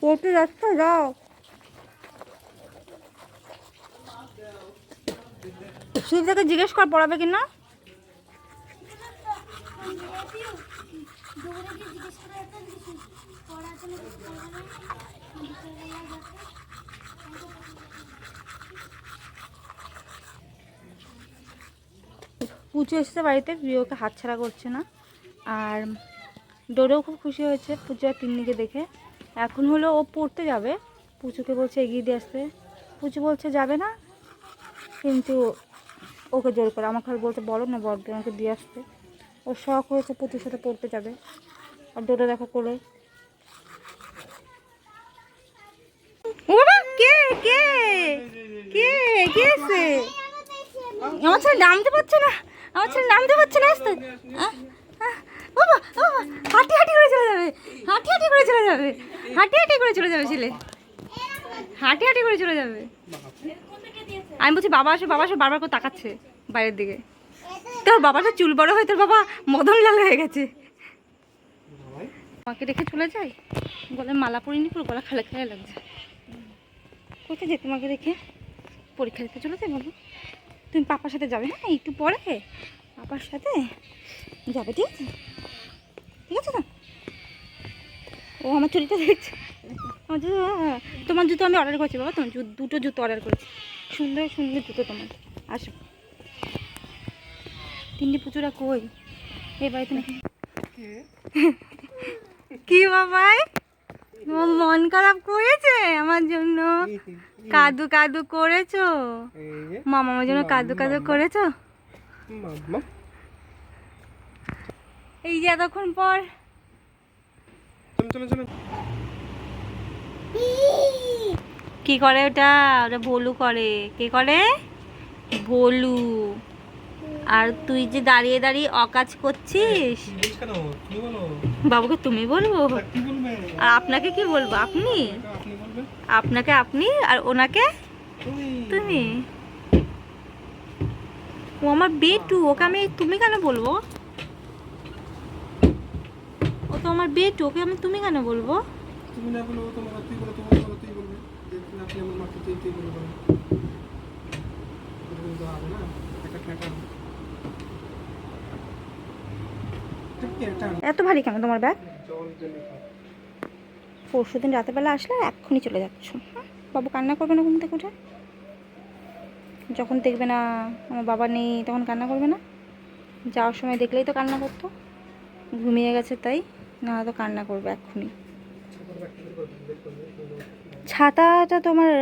পড়তে যাচ্ছ যাও। শিবদাকে জিজ্ঞেস কর, পড়াবে কি না? পুজো এসেছে বাড়িতে, প্রিয়কে হাতছাড়া করছে না। আর ডোরেও খুব খুশি হয়েছে পুজো তিন্নিকে দেখে। এখন হলো ও পড়তে যাবে। পুচুকে বলছে এগিয়ে দিয়ে আসতে। পুচু বলছে, যাবে না। কিন্তু ওকে জোর করে। আমাকে বলতে, বলো না বড় আমাকে দিয়ে আসতে। ওর শখ হয়েছে পুজোর সাথে পড়তে যাবে। আর ডোরে দেখো করে কে? কে? কে? কে এসে? আমার ছেলে নামতে পারছে না। আমার ছেলে নামতে পারছে না আসতে হাঁটি হাঁটি করে চলে যাবে। হাঁটি হাঁটি করে চলে যাবে। হাঁটি হাঁটি করে চলে যাবে ছেলে। হাঁটি হাঁটি করে চলে যাবে। আমি বলছি, বাবা আসো বাবা আসো। বারবার করে তাকাচ্ছে বাইরের দিকে। তোর বাবার তো চুল বড় হয়ে, তোর বাবা মদন লাল হয়ে গেছে। মাকে রেখে চলে যাই? গলায় মালা পরিনি, পুরো গলা খালে খালে লাগছে। কোথায় যেতে তোমাকে রেখে? পরীক্ষা দিতে চলে যাই বাবু। তুমি পাপার সাথে যাবে হ্যাঁ? একটু পরে। পাপার সাথে যাবে, ঠিক আছে? ঠিক আছে না ও আমার চুরিটা দেখছে? আমার জুতো হ্যাঁ, তোমার জুতো আমি অর্ডার করেছি বাবা। তোমার দুটো জুতো অর্ডার করেছি। সুন্দর সুন্দর জুতো তোমার। আসো। তিনটি পুচুরা কই? এই বাড়িতে নাকি কি? বাবাই তোমার মন খারাপ করেছে আমার জন্য। কাদু কাদু করেছ? মামা আমার জন্য কাদু কাদু করেছ? এই যে এতক্ষণ পর কি করে ওটা? ওটা ভলু করে। কে করে? ভলু। আর তুই যে দাঁড়িয়ে দাঁড়িয়ে অকাজ করছিস? বলো? বাবুকে তুমি বলব? আর আপনাকে কি বলব? আপনি? আপনাকে আপনি আর ওনাকে তুমি। ও আমার বেটু ওকে আমি তুমি কেন বলব? আমার বেটু ওকে আমি তুমি কেন বলব? তুমি না বলো তোমার তুই বলো তোমার বলো তুই বলবে। দেখুন আপনি আমার মাকে তুই তুই বলবে এরকম তো হবে না একটা এত ভারী কেন তোমার ব্যাগ? পরশু দিন রাতেরবেলা আসলে আর এক্ষুনি চলে যাচ্ছ। হ্যাঁ? বাবু কান্না করবে না ঘুম থেকে উঠে? যখন দেখবে না আমার বাবা নেই তখন কান্না করবে না? যাওয়ার সময় দেখলেই তো কান্না করতো। ঘুমিয়ে গেছে তাই। না তো কান্না করবে এক্ষুনি। ছাতাটা তোমার